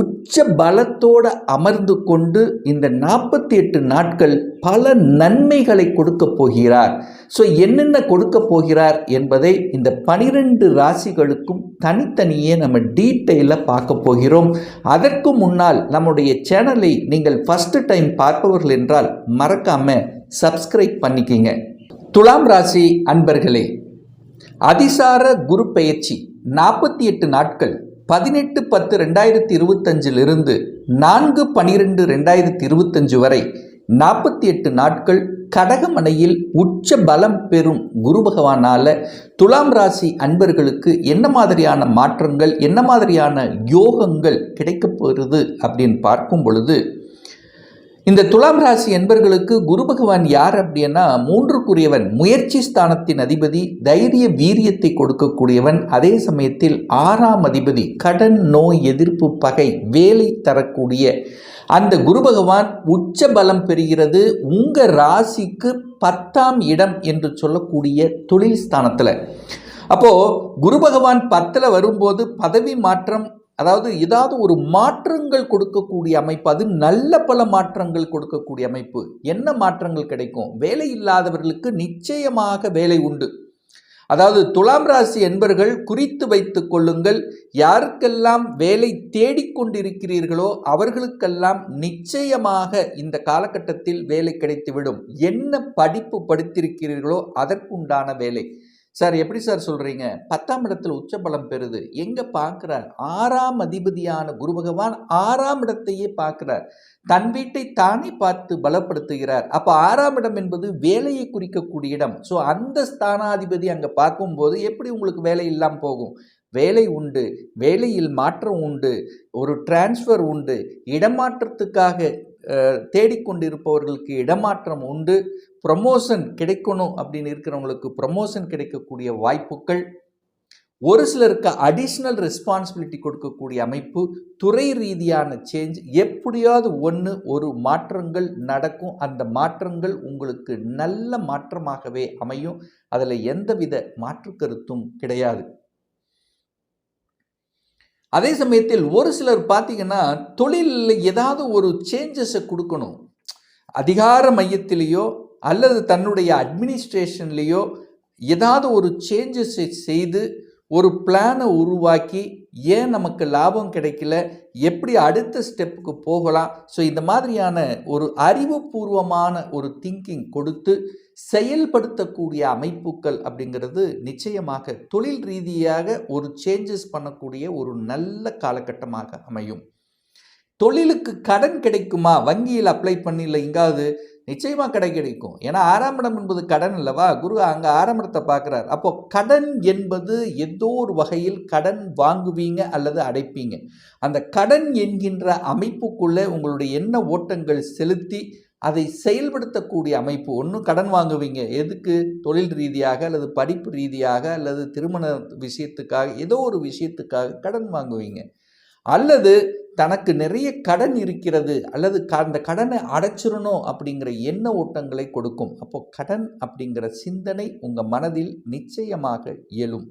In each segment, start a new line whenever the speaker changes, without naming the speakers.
உச்ச பலத்தோடு அமர்ந்து கொண்டு இந்த நாற்பத்தி எட்டு நாட்கள் பல நன்மைகளை கொடுக்க போகிறார். ஸோ என்னென்ன கொடுக்க போகிறார் என்பதை இந்த பனிரெண்டு ராசிகளுக்கும் தனித்தனியே நம்ம டீட்டெயிலாக பார்க்க போகிறோம். அதற்கு முன்னால் நம்முடைய சேனலை நீங்கள் ஃபஸ்ட்டு டைம் பார்ப்பவர்கள் என்றால் மறக்காமல் சப்ஸ்கிரைப் பண்ணிக்கிங்க. துலாம் ராசி அன்பர்களே அதிசார குரு பெயர்ச்சி நாற்பத்தி எட்டு நாட்கள். பதினெட்டு பத்து ரெண்டாயிரத்தி இருபத்தஞ்சிலிருந்து நான்கு பனிரெண்டு ரெண்டாயிரத்தி இருபத்தஞ்சு வரை நாற்பத்தி எட்டு நாட்கள் கடகமனையில் உச்ச பலம் பெறும் குரு பகவானால் துலாம் ராசி அன்பர்களுக்கு என்ன மாதிரியான மாற்றங்கள் என்ன மாதிரியான யோகங்கள் கிடைக்கப் போகிறது அப்படின்னு பார்க்கும் பொழுது இந்த துலாம் ராசி என்பர்களுக்கு குரு பகவான் யார் அப்படின்னா மூன்றுக்குரியவன் முயற்சி ஸ்தானத்தின் அதிபதி தைரிய வீரியத்தை கொடுக்கக்கூடியவன் அதே சமயத்தில் ஆறாம் அதிபதி கடன் நோய் எதிர்ப்பு பகை வேலை தரக்கூடிய. அந்த குரு பகவான் உச்ச பலம் பெறுகிறது. உங்கள் ராசிக்கு பத்தாம் இடம் என்று சொல்லக்கூடிய தொழில் ஸ்தானத்தில். அப்போது குரு பகவான் பத்தில் வரும்போது பதவி மாற்றம் அதாவது ஏதாவது ஒரு மாற்றங்கள் கொடுக்கக்கூடிய அமைப்பு அது நல்ல பல மாற்றங்கள் கொடுக்கக்கூடிய அமைப்பு. என்ன மாற்றங்கள் கிடைக்கும்? வேலை இல்லாதவர்களுக்கு நிச்சயமாக வேலை உண்டு. அதாவது துலாம் ராசி என்பர்கள் குறித்து வைத்துக் கொள்ளுங்கள் யாருக்கெல்லாம் வேலை தேடிக்கொண்டிருக்கிறீர்களோ அவர்களுக்கெல்லாம் நிச்சயமாக இந்த காலகட்டத்தில் வேலை கிடைத்துவிடும். என்ன படிப்பு படித்திருக்கிறீர்களோ அதற்குண்டான வேலை. சார் எப்படி சார் சொல்கிறீங்க பத்தாம் இடத்தில் உச்சபலம் பெறுது. எங்கே பார்க்குறார்? ஆறாம் அதிபதியான குரு பகவான் ஆறாம் இடத்தையே பார்க்குறார். தன் வீட்டை தானே பார்த்து பலப்படுத்துகிறார். அப்போ ஆறாம் இடம் என்பது வேலையை குறிக்கக்கூடிய இடம். ஸோ அந்த ஸ்தானாதிபதி அங்கே பார்க்கும்போது எப்படி உங்களுக்கு வேலை இல்லாமல் போகும்? வேலை உண்டு. வேலையில் மாற்றம் உண்டு. ஒரு டிரான்ஸ்ஃபர் உண்டு. இடமாற்றத்துக்காக தேடிக்கொண்டிருப்பவர்களுக்கு இடமாற்றம் உண்டு. ப்ரமோஷன் கிடைக்கணும் அப்படின்னு இருக்கிறவங்களுக்கு ப்ரமோஷன் கிடைக்கக்கூடிய வாய்ப்புகள். ஒரு சிலருக்கு அடிஷ்னல் ரெஸ்பான்சிபிலிட்டி கொடுக்கக்கூடிய அமைப்பு. துறை ரீதியான சேஞ்ச் எப்படியாவது ஒன்று ஒரு மாற்றங்கள் நடக்கும். அந்த மாற்றங்கள் உங்களுக்கு நல்ல மாற்றமாகவே அமையும். அதில் எந்தவித மாற்று கருத்தும் கிடையாது. அதே சமயத்தில் ஒரு சிலர் பார்த்தீங்கன்னா தொழிலில் ஏதாவது ஒரு சேஞ்சஸை கொடுக்கணும். அதிகார மையத்திலேயோ அல்லது தன்னுடைய அட்மினிஸ்ட்ரேஷன்லேயோ ஏதாவது ஒரு சேஞ்சஸை செய்து ஒரு பிளானை உருவாக்கி ஏன் நமக்கு லாபம் கிடைக்கல எப்படி அடுத்த ஸ்டெப்புக்கு போகலாம்? ஸோ இந்த மாதிரியான ஒரு அறிவுபூர்வமான ஒரு திங்கிங் கொடுத்து செயல்படுத்தக்கூடிய அமைப்புகள் அப்படிங்கிறது நிச்சயமாக தொழில் ரீதியாக ஒரு சேஞ்சஸ் பண்ணக்கூடிய ஒரு நல்ல காலகட்டமாக அமையும். தொழிலுக்கு கடன் கிடைக்குமா? வங்கியில் அப்ளை பண்ணி இல்லை எங்காவது? நிச்சயமாக கடை கிடைக்கும். ஏன்னா ஆறாம் இடம் என்பது கடன் இல்லவா குரு அங்கே ஆறாம் இடத்தை பார்க்குறாரு. அப்போ கடன் என்பது ஏதோ ஒரு வகையில் கடன் வாங்குவீங்க அல்லது அடைப்பீங்க. அந்த கடன் என்கின்ற அமைப்புக்குள்ளே உங்களுடைய எண்ண ஓட்டங்கள் செலுத்தி அதை செயல்படுத்தக்கூடிய அமைப்பு ஒன்றும் கடன் வாங்குவீங்க. எதுக்கு? தொழில் ரீதியாக அல்லது படிப்பு ரீதியாக அல்லது திருமண விஷயத்துக்காக ஏதோ ஒரு விஷயத்துக்காக கடன் வாங்குவீங்க. அல்லது தனக்கு நிறைய கடன் இருக்கிறது அல்லது அந்த கடனை அடைச்சிடணும் அப்படிங்கிற எண்ண ஓட்டங்களை கொடுக்கும். அப்போ கடன் அப்படிங்கிற சிந்தனை உங்கள் மனதில் நிச்சயமாக இயலும்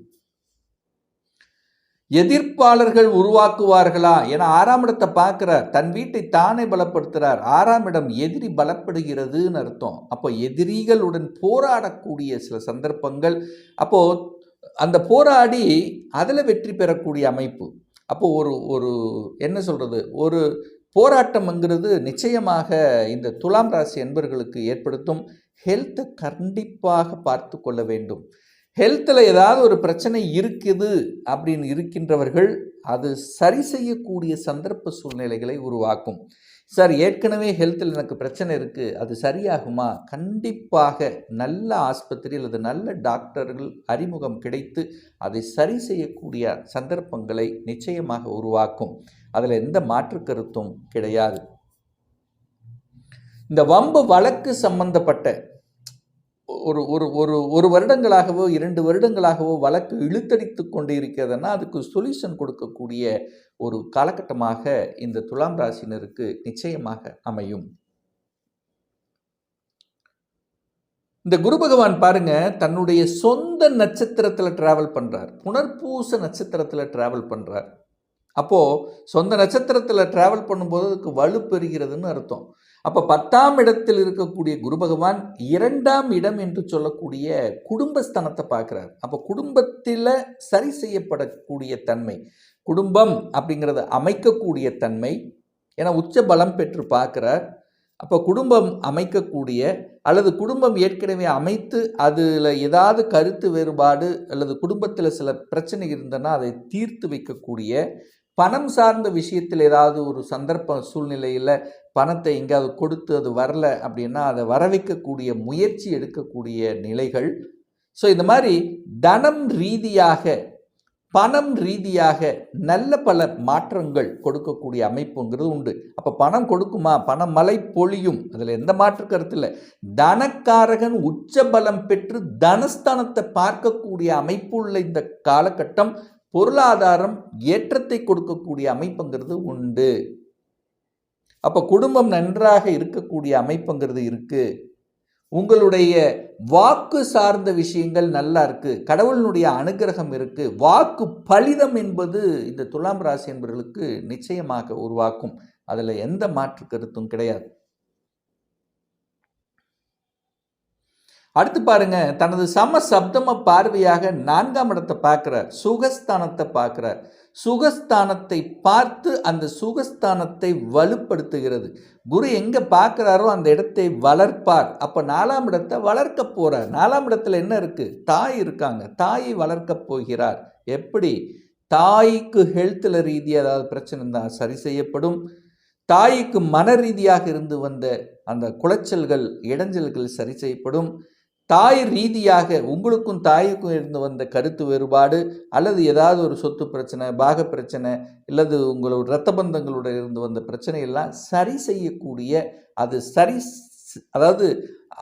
எதிர்ப்பாளர்கள் உருவாக்குவார்களா என ஆறாம் இடத்தை பார்க்கிறார். தன் வீட்டை தானே பலப்படுத்துகிறார் ஆறாம் இடம் எதிரி பலப்படுகிறதுன்னு அர்த்தம். அப்போ எதிரிகளுடன் போராடக்கூடிய சில சந்தர்ப்பங்கள். அப்போ அந்த போராடி அதில் வெற்றி பெறக்கூடிய அமைப்பு. அப்போ ஒரு ஒரு என்ன சொல்கிறது ஒரு போராட்டம்ங்கிறது நிச்சயமாக இந்த துலாம் ராசி என்பர்களுக்கு ஏற்படுத்தும். ஹெல்த்தை கண்டிப்பாக பார்த்து கொள்ள வேண்டும். ஹெல்த்தில் ஏதாவது ஒரு பிரச்சனை இருக்குது அப்படின்னு இருக்கின்றவர்கள் அது சரி செய்யக்கூடிய சந்தர்ப்ப சூழ்நிலைகளை உருவாக்கும். சார் ஏற்கனவே ஹெல்த்தில் எனக்கு பிரச்சனை இருக்குது அது சரியாகுமா? கண்டிப்பாக நல்ல ஆஸ்பத்திரி அல்லது நல்ல டாக்டர்கள் அறிமுகம் கிடைத்து அதை சரி செய்யக்கூடிய சந்தர்ப்பங்களை நிச்சயமாக உருவாக்கும். அதில் எந்த மாற்று கருத்தும் கிடையாது. இந்த வம்பு வழக்கு சம்பந்தப்பட்ட ஒரு ஒரு ஒரு ஒரு வருடங்களாகவோ இரண்டு வருடங்களாகவோ வழக்கு இழுத்தடித்து கொண்டு இருக்கிறதுனா அதுக்கு சொல்யூஷன் கொடுக்கக்கூடிய ஒரு காலகட்டமாக இந்த துலாம் ராசினருக்கு நிச்சயமாக அமையும். இந்த குரு பகவான் பாருங்க தன்னுடைய சொந்த நட்சத்திரத்தில் டிராவல் பண்றார். புனர்பூச நட்சத்திரத்தில் டிராவல் பண்றார். அப்போ சொந்த நட்சத்திரத்தில் டிராவல் பண்ணும்போது அதுக்கு வலு பெறுகிறதுன்னு அர்த்தம். அப்போ பத்தாம் இடத்தில் இருக்கக்கூடிய குரு பகவான் இரண்டாம் இடம் என்று சொல்லக்கூடிய குடும்பஸ்தானத்தை பார்க்குறார். அப்போ குடும்பத்தில் சரி செய்யப்படக்கூடிய தன்மை குடும்பம் அப்படிங்கிறத அமைக்கக்கூடிய தன்மை ஏன்னா உச்ச பலம் பெற்று பார்க்குறார். அப்போ குடும்பம் அமைக்கக்கூடிய அல்லது குடும்பம் ஏற்கனவே அமைத்து அதில் ஏதாவது கருத்து வேறுபாடு அல்லது குடும்பத்தில் சில பிரச்சனை இருந்தனா அதை தீர்த்து வைக்கக்கூடிய பணம் சார்ந்த விஷயத்தில் ஏதாவது ஒரு சந்தர்ப்ப சூழ்நிலையில் பணத்தை எங்கேயாவது கொடுத்து அது வரல அப்படின்னா அதை வர வைக்கக்கூடிய முயற்சி எடுக்கக்கூடிய நிலைகள். ஸோ இந்த மாதிரி தனம் ரீதியாக பணம் ரீதியாக நல்ல பல மாற்றங்கள் கொடுக்கக்கூடிய அமைப்புங்கிறது உண்டு. அப்போ பணம் கொடுக்குமா? பணம் மலை பொழியும். அதில் எந்த மாற்று கருத்து இல்லை. தனக்காரகன் உச்ச பலம் பெற்று தனஸ்தானத்தை பார்க்கக்கூடிய அமைப்பு உள்ள இந்த காலகட்டம் பொருளாதாரம் ஏற்றத்தை கொடுக்கக்கூடிய அமைப்புங்கிறது உண்டு. அப்போ குடும்பம் நன்றாக இருக்கக்கூடிய அமைப்புங்கிறது இருக்குது உங்களுடைய வாக்கு சார்ந்த விஷயங்கள் நல்லா இருக்குது கடவுளினுடைய அனுகிரகம் இருக்குது வாக்கு பலிதம் என்பது இந்த துலாம் ராசி என்பவர்களுக்கு நிச்சயமாக உருவாக்கும். அதில் எந்த மாற்று கருத்தும் கிடையாது. அடுத்து பாருங்க தனது சம சப்தம பார்வையாக நான்காம் இடத்தை பார்க்குறார். சுகஸ்தானத்தை பார்க்குறார். சுகஸ்தானத்தை பார்த்து அந்த சுகஸ்தானத்தை வலுப்படுத்துகிறது. குரு எங்கே பார்க்குறாரோ அந்த இடத்தை வளர்ப்பார். அப்போ நாலாம் இடத்தை வளர்க்க போகிறார் நாலாம் இடத்துல என்ன இருக்குது தாய் இருக்காங்க. தாயை வளர்க்க போகிறார். எப்படி? தாய்க்கு ஹெல்த்தில் ரீதியாக ஏதாவது பிரச்சனை இருந்தால் சரி செய்யப்படும். தாய்க்கு மன ரீதியாக இருந்து வந்த அந்த குளைச்சல்கள் இடைஞ்சல்கள் சரி செய்யப்படும். தாய் ரீதியாக உங்களுக்கும் தாய்க்கும் இருந்து வந்த கருத்து வேறுபாடு அல்லது ஏதாவது ஒரு சொத்து பிரச்சனை பாக பிரச்சனை இல்லது உங்களோட இரத்த பந்தங்களோட இருந்து வந்த பிரச்சனையெல்லாம் சரி செய்யக்கூடிய அது சரி அதாவது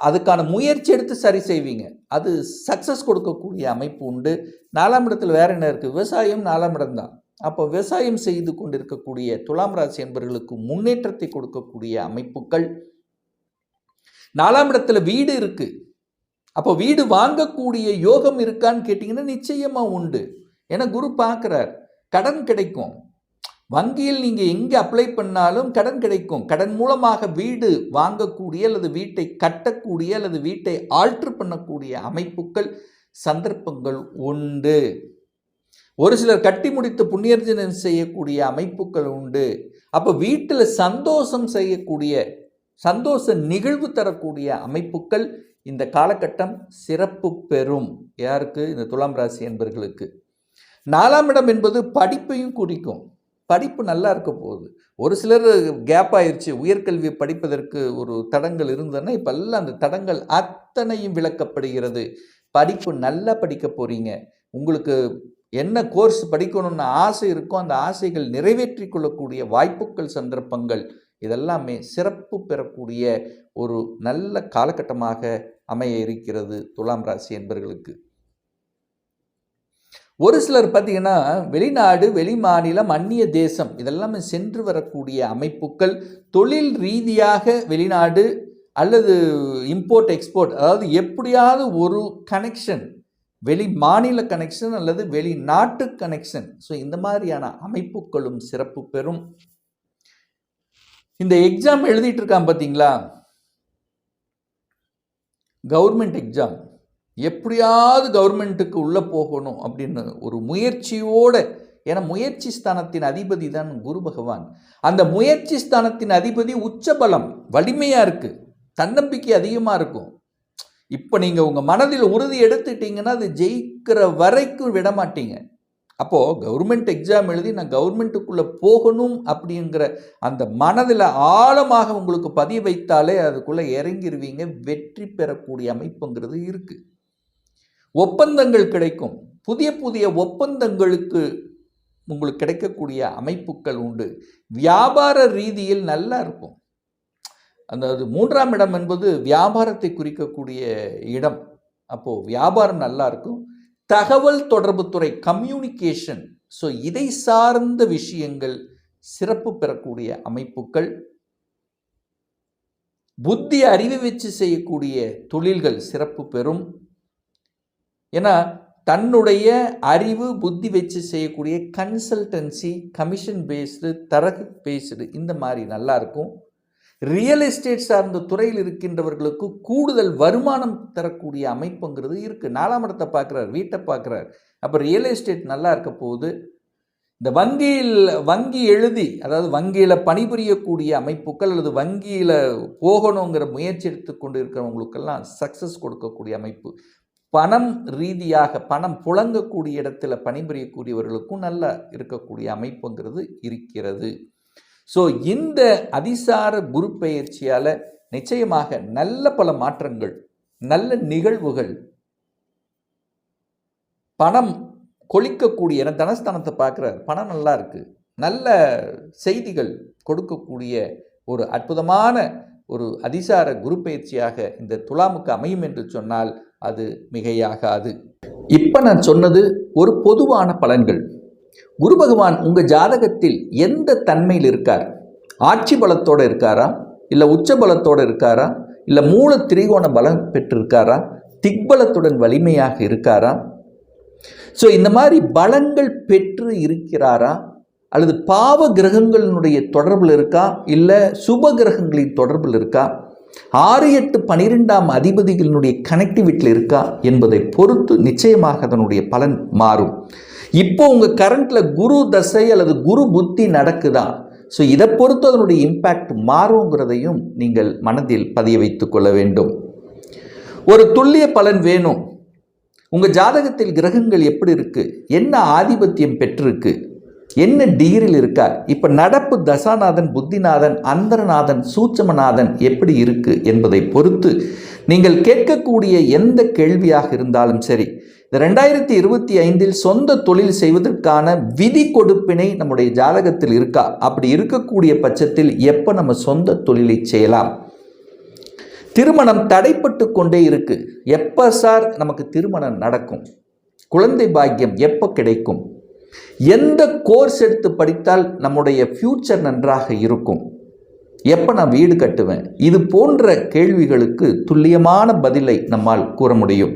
அதுக்கான முயற்சி எடுத்து சரி செய்வீங்க. அது சக்ஸஸ் கொடுக்கக்கூடிய அமைப்பு உண்டு. நாலாம் இடத்தில் வேற என்ன இருக்குது விவசாயம் நாலாம் இடம் தான். அப்போ விவசாயம் செய்து கொண்டிருக்கக்கூடிய துலாம் ராசி என்பவர்களுக்கு முன்னேற்றத்தை கொடுக்கக்கூடிய அமைப்புகள். நாலாம் இடத்துல வீடு இருக்குது அப்போ வீடு வாங்கக்கூடிய யோகம் இருக்கான்னு கேட்டிங்கன்னா நிச்சயமாக உண்டு. ஏன்னா குரு பார்க்குறார் கடன் கிடைக்கும். வங்கியில் நீங்கள் எங்கே அப்ளை பண்ணாலும் கடன் கிடைக்கும். கடன் மூலமாக வீடு வாங்கக்கூடிய அல்லது வீட்டை கட்டக்கூடிய அல்லது வீட்டை ஆல்ட்ரு பண்ணக்கூடிய அமைப்புகள் சந்தர்ப்பங்கள் உண்டு. ஒரு சிலர் கட்டி முடித்து புண்ணியர்ஜனம் செய்யக்கூடிய அமைப்புகள் உண்டு. அப்போ வீட்டில் சந்தோஷம் செய்யக்கூடிய சந்தோஷ நிகழ்வு தரக்கூடிய அமைப்புகள் இந்த காலகட்டம் சிறப்பு பெறும். யாருக்கு? இந்த துலாம் ராசி என்பர்களுக்கு. நாலாம் இடம் என்பது படிப்பையும் குறிக்கும். படிப்பு நல்லா இருக்க போகுது. ஒரு சிலர் கேப் ஆயிடுச்சு உயர்கல்வி படிப்பதற்கு ஒரு தடங்கள் இருந்ததுன்னா இப்போ எல்லாம் அந்த தடங்கள் அத்தனையும் விளக்கப்படுகிறது. படிப்பு நல்லா படிக்க போகிறீங்க உங்களுக்கு என்ன கோர்ஸ் படிக்கணும்னு ஆசை இருக்கோ அந்த ஆசைகள் நிறைவேற்றி கொள்ளக்கூடிய வாய்ப்புகள் சந்தர்ப்பங்கள் இதெல்லாமே சிறப்பு பெறக்கூடிய ஒரு நல்ல காலகட்டமாக அமைய இருக்கிறது துலாம் ராசி என்பர்களுக்கு. ஒரு சிலர் பார்த்தீங்கன்னா வெளிநாடு வெளி மாநிலம் அந்நிய தேசம் இதெல்லாமே சென்று வரக்கூடிய அமைப்புகள் தொழில் ரீதியாக வெளிநாடு அல்லது இம்போர்ட் எக்ஸ்போர்ட் அதாவது எப்படியாவது ஒரு கனெக்ஷன் வெளி மாநில கனெக்ஷன் அல்லது வெளிநாட்டு கனெக்ஷன் ஸோ இந்த மாதிரியான அமைப்புகளும் சிறப்பு பெறும். இந்த எக்ஸாம் எழுதிட்டு இருக்கான் பார்த்தீங்களா? கவர்மெண்ட் எக்ஸாம் எப்படியாவது கவர்மெண்ட்டுக்கு உள்ளே போகணும் அப்படின்னு ஒரு முயற்சியோடு ஏன்னா முயற்சி ஸ்தானத்தின் அதிபதி தான் குரு பகவான். அந்த முயற்சி ஸ்தானத்தின் அதிபதி உச்சபலம் வலிமையாக இருக்குது தன்னம்பிக்கை அதிகமாக இருக்கும். இப்போ நீங்கள் உங்கள் மனதில் உறுதி எடுத்துட்டீங்கன்னா அது ஜெயிக்கிற வரைக்கும் விட மாட்டீங்க அப்போது கவர்மெண்ட் எக்ஸாம் எழுதி நான் கவர்மெண்ட்டுக்குள்ளே போகணும் அப்படிங்கிற அந்த மனதில் ஆழமாக உங்களுக்கு பதிய வைத்தாலே அதுக்குள்ளே இறங்கிடுவீங்க வெற்றி பெறக்கூடிய அமைப்புங்கிறது இருக்குது ஒப்பந்தங்கள் கிடைக்கும். புதிய புதிய ஒப்பந்தங்களுக்கு உங்களுக்கு கிடைக்கக்கூடிய அமைப்புகள் உண்டு. வியாபார ரீதியில் நல்லா இருக்கும். அந்த அது மூன்றாம் இடம் என்பது வியாபாரத்தை குறிக்கக்கூடிய இடம். அப்போது வியாபாரம் நல்லா இருக்கும். தகவல் தொடர்புத்துறை கம்யூனிகேஷன் ஸோ இதை சார்ந்த விஷயங்கள் சிறப்பு பெறக்கூடிய அமைப்புகள். புத்தி அறிவு வச்சு செய்யக்கூடிய தொழில்கள் சிறப்பு பெறும். ஏன்னா தன்னுடைய அறிவு புத்தி வச்சு செய்யக்கூடிய கன்சல்டன்சி கமிஷன் பேஸ்டு தரகு பேஸ்டு இந்த மாதிரி நல்லாயிருக்கும் ரியல் எஸ்டேட் சார்ந்த துறையில் இருக்கின்றவர்களுக்கு கூடுதல் வருமானம் தரக்கூடிய அமைப்புங்கிறது இருக்குது நாலாம் இடத்தை பார்க்குறார் வீட்டை பார்க்குறார். அப்போ ரியல் எஸ்டேட் நல்லா இருக்க போகுது. இந்த வங்கியில் வங்கி எழுதி அதாவது வங்கியில் பணிபுரியக்கூடிய அமைப்புகள் அல்லது வங்கியில் போகணுங்கிற முயற்சி எடுத்து கொண்டு இருக்கிறவங்களுக்கெல்லாம் சக்ஸஸ் கொடுக்கக்கூடிய அமைப்பு. பணம் ரீதியாக பணம் புழங்கக்கூடிய இடத்துல பணிபுரியக்கூடியவர்களுக்கும் நல்லா இருக்கக்கூடிய அமைப்புங்கிறது இருக்கிறது. ஸோ இந்த அதிசார குரு பயிற்சியால் நிச்சயமாக நல்ல பல மாற்றங்கள் நல்ல நிகழ்வுகள் பணம் கொளிக்கக்கூடிய என தனஸ்தானத்தை பார்க்குறார். பணம் நல்லா இருக்குது நல்ல செய்திகள் கொடுக்கக்கூடிய ஒரு அற்புதமான ஒரு அதிசார குரு பயிற்சியாக இந்த துலாமுக்கு அமையும் என்று சொன்னால் அது மிகையாகாது. இப்போ நான் சொன்னது ஒரு பொதுவான பலன்கள். குரு பகவான் உங்கள் ஜாதகத்தில் எந்த தன்மையில் இருக்கார்? ஆட்சி பலத்தோடு இருக்காரா? இல்லை உச்ச பலத்தோடு இருக்காரா? இல்லை மூல திரிகோண பலம் பெற்றிருக்காரா? திக்பலத்துடன் வலிமையாக இருக்காரா? ஸோ இந்த மாதிரி பலங்கள் பெற்று இருக்கிறாரா? அல்லது பாவ கிரகங்களினுடைய தொடர்பில் இருக்கா? இல்லை சுப கிரகங்களின் தொடர்பில் இருக்கா? ஆறு எட்டு பனிரெண்டாம் அதிபதிகளினுடைய கனெக்டிவிட்டியில் இருக்கா? என்பதை பொறுத்து நிச்சயமாக அதனுடைய பலன் மாறும். இப்போ உங்கள் கரண்ட்டில் குரு தசை அல்லது குரு புத்தி நடக்குதா? ஸோ இதை பொறுத்து அதனுடைய இம்பேக்ட் மாறுங்கிறதையும் நீங்கள் மனதில் பதிய வைத்து கொள்ள வேண்டும். ஒரு துல்லிய பலன் வேணும். உங்கள் ஜாதகத்தில் கிரகங்கள் எப்படி இருக்குது என்ன ஆதிபத்தியம் பெற்றிருக்கு? என்ன டிகிரியில் இருக்கார் இப்போ நடப்பு தசாநாதன் புத்திநாதன் அந்தரநாதன் சூட்சமநாதன் எப்படி இருக்குது என்பதை பொறுத்து நீங்கள் கேட்கக்கூடிய எந்த கேள்வியாக இருந்தாலும் சரி இந்த ரெண்டாயிரத்தி இருபத்தி ஐந்தில் சொந்த தொழில் செய்வதற்கான விதி கொடுப்பினை நம்முடைய ஜாதகத்தில் இருக்கா? அப்படி இருக்கக்கூடிய பட்சத்தில் எப்போ நம்ம சொந்த தொழிலை செய்யலாம்? திருமணம் தடைப்பட்டு கொண்டே இருக்கு. எப்போ சார் நமக்கு திருமணம் நடக்கும்? குழந்தை பாக்கியம் எப்போ கிடைக்கும்? எந்த கோர்ஸ் எடுத்து படித்தால் நம்முடைய ஃப்யூச்சர் நன்றாக இருக்கும்? எப்போ நான் வீடு கட்டுவேன்? இது போன்ற கேள்விகளுக்கு துல்லியமான பதிலை நம்மால் கூற முடியும்.